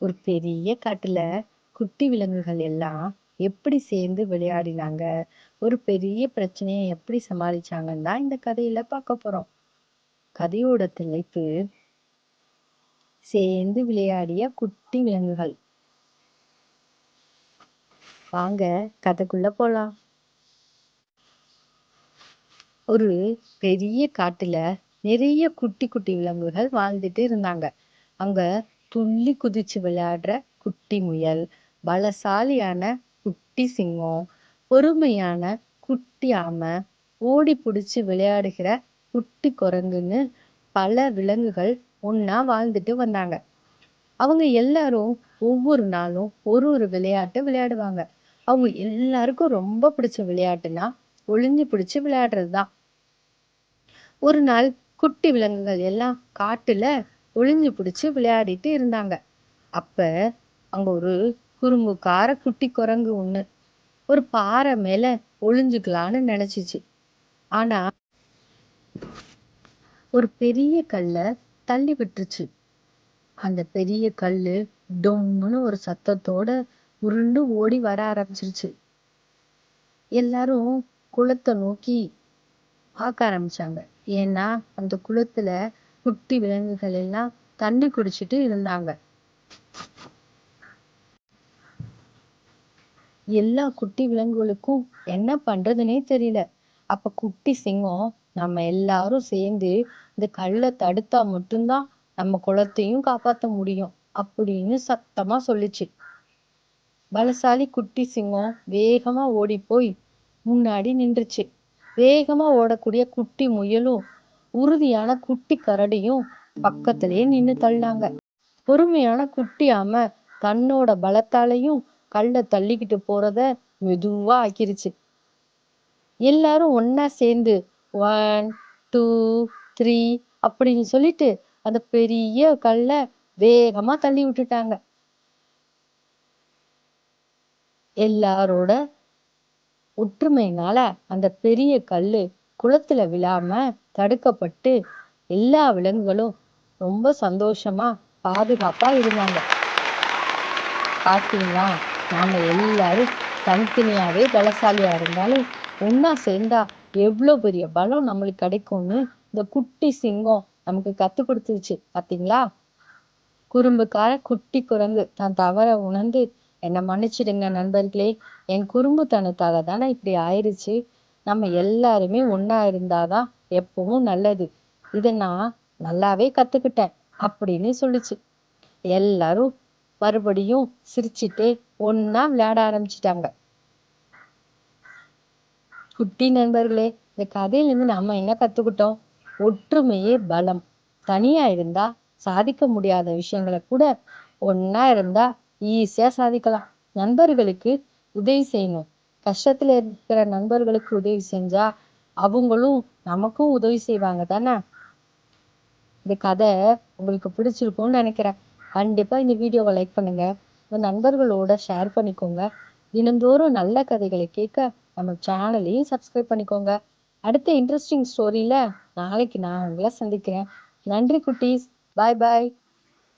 ஒரு பெரிய காட்டுல குட்டி விலங்குகள் எல்லாம் எப்படி சேர்ந்து விளையாடினாங்க? ஒரு பெரிய பிரச்சனையை எப்படி சமாளிச்சாங்கன்னு தான் இந்த கதையில பார்க்க போறோம். கதையோட தலைப்பு சேர்ந்து விளையாடிய குட்டி விலங்குகள். வாங்க கதைக்குள்ள போலாம். ஒரு பெரிய காட்டுல நிறைய குட்டி குட்டி விலங்குகள் வாழ்ந்துட்டு இருந்தாங்க. அங்க துள்ளி குதிச்சு விளையாடுற குட்டி முயல் பலசாலியான குட்டி சிங்கம் பொறுமையான குட்டி ஆமை ஓடி பிடிச்சு விளையாடுகிற குட்டி குரங்குன்னு பல விலங்குகள் ஒன்னா வாழ்ந்துட்டு வந்தாங்க. அவங்க எல்லாரும் ஒவ்வொரு நாளும் ஒரு ஒரு விளையாட்டு விளையாடுவாங்க. அவங்க எல்லாருக்கும் ரொம்ப பிடிச்ச விளையாட்டுனா ஒளிஞ்சு பிடிச்சு விளையாடுறதுதான். ஒரு நாள் குட்டி விலங்குகள் எல்லாம் காட்டுல ஒளிஞ்சு பிடிச்சு விளையாடிட்டு இருந்தாங்க. அப்ப அங்க ஒரு குறும்புக்கார குட்டி குரங்கு ஒண்ணு ஒரு பாறை மேல ஒளிஞ்சுக்கலான்னு நினைச்சுச்சு. ஆனா ஒரு பெரிய கல்ல தள்ளி விட்டுருச்சு. அந்த பெரிய கல்லு டொம்முன்னு ஒரு சத்தத்தோட உருண்டு ஓடி வர ஆரம்பிச்சிருச்சு. எல்லாரும் குளத்தை நோக்கி பார்க்க ஆரம்பிச்சாங்க. ஏன்னா அந்த குளத்துல குட்டி விலங்குகள் எல்லாம் தண்ணி குடிச்சிட்டு இருந்தாங்க. எல்லா குட்டி விலங்குகளுக்கும் என்ன பண்றதுன்னே தெரியல. அப்ப குட்டி சிங்கம் நம்ம எல்லாரும் சேர்ந்து இந்த கல்லை தடுத்தா மட்டும்தான் நம்ம குளத்தையும் காப்பாத்த முடியும் அப்படின்னு சத்தமா சொல்லுச்சு. பலசாலி குட்டி சிங்கம் வேகமா ஓடி போய் முன்னாடி நின்றுச்சு. வேகமா ஓடக்கூடிய குட்டி முயலும் உறுதியான குட்டி கரடியும் பக்கத்திலே நின்னு தள்ளாங்க. பொறுமையான குட்டி ஆமை தன்னோட பலத்தாலையும் கல்ல தள்ளிக்கிட்டு போறத மெதுவா ஆக்கிருச்சு. எல்லாரும் ஒன்னா சேர்ந்து ஒன் டூ த்ரீ அப்படின்னு சொல்லிட்டு அந்த பெரிய கல்ல வேகமா தள்ளி விட்டுட்டாங்க. எல்லாரோட ஒற்றுமையினால அந்த பெரிய கல்லு குளத்துல விழாம தடுக்கப்பட்டு எல்லா விலங்குகளும் ரொம்ப சந்தோஷமா பாதுகாப்பா இருந்தாங்க. பாத்தீங்களா? நாம எல்லாரும் தனித்தனியாவே பலசாலியா இருந்தாலும் ஒன்னா சேர்ந்தா எவ்வளவு பெரிய பலம் நம்மளுக்கு கிடைக்கும்னு இந்த குட்டி சிங்கம் நமக்கு கத்து கொடுத்துருச்சு. பாத்தீங்களா? குறும்புக்கார குட்டி குரங்கு தான் தவற உணர்ந்து என்னை மன்னிச்சிடுங்க நண்பர்களே. என் குறும்புத்தனத்தால தானே இப்படி ஆயிருச்சு. நம்ம எல்லாருமே ஒன்னா இருந்தாதான் எப்பவும் நல்லது. இதை நான் நல்லாவே கத்துக்கிட்டேன் அப்படின்னு சொல்லுச்சு. எல்லாரும் மறுபடியும் சிரிச்சுட்டே ஒன்னா விளையாட ஆரம்பிச்சிட்டாங்க. குட்டி நண்பர்களே இந்த கதையில இருந்து நம்ம என்ன கத்துக்கிட்டோம்? ஒற்றுமையே பலம். தனியா இருந்தா சாதிக்க முடியாத விஷயங்களை கூட ஒன்னா இருந்தா ஈஸியா சாதிக்கலாம். நண்பர்களுக்கு உதவி செய்யணும். கஷ்டத்துல இருக்கிற நண்பர்களுக்கு உதவி செஞ்சா அவங்களும் நமக்கும் உதவி செய்வாங்க தானே? இந்த கதை உங்களுக்கு பிடிச்சிருக்கும்னு நினைக்கிறேன். கண்டிப்பா இந்த வீடியோவை லைக் பண்ணுங்க. உங்க நண்பர்களோட ஷேர் பண்ணிக்கோங்க. தினந்தோறும் நல்ல கதைகளை கேட்க நம்ம சேனலையும் சப்ஸ்கிரைப் பண்ணிக்கோங்க. அடுத்த இன்ட்ரெஸ்டிங் ஸ்டோரியில நாளைக்கு நான் உங்களை சந்திக்கிறேன். நன்றி குட்டீஸ். பாய் பாய்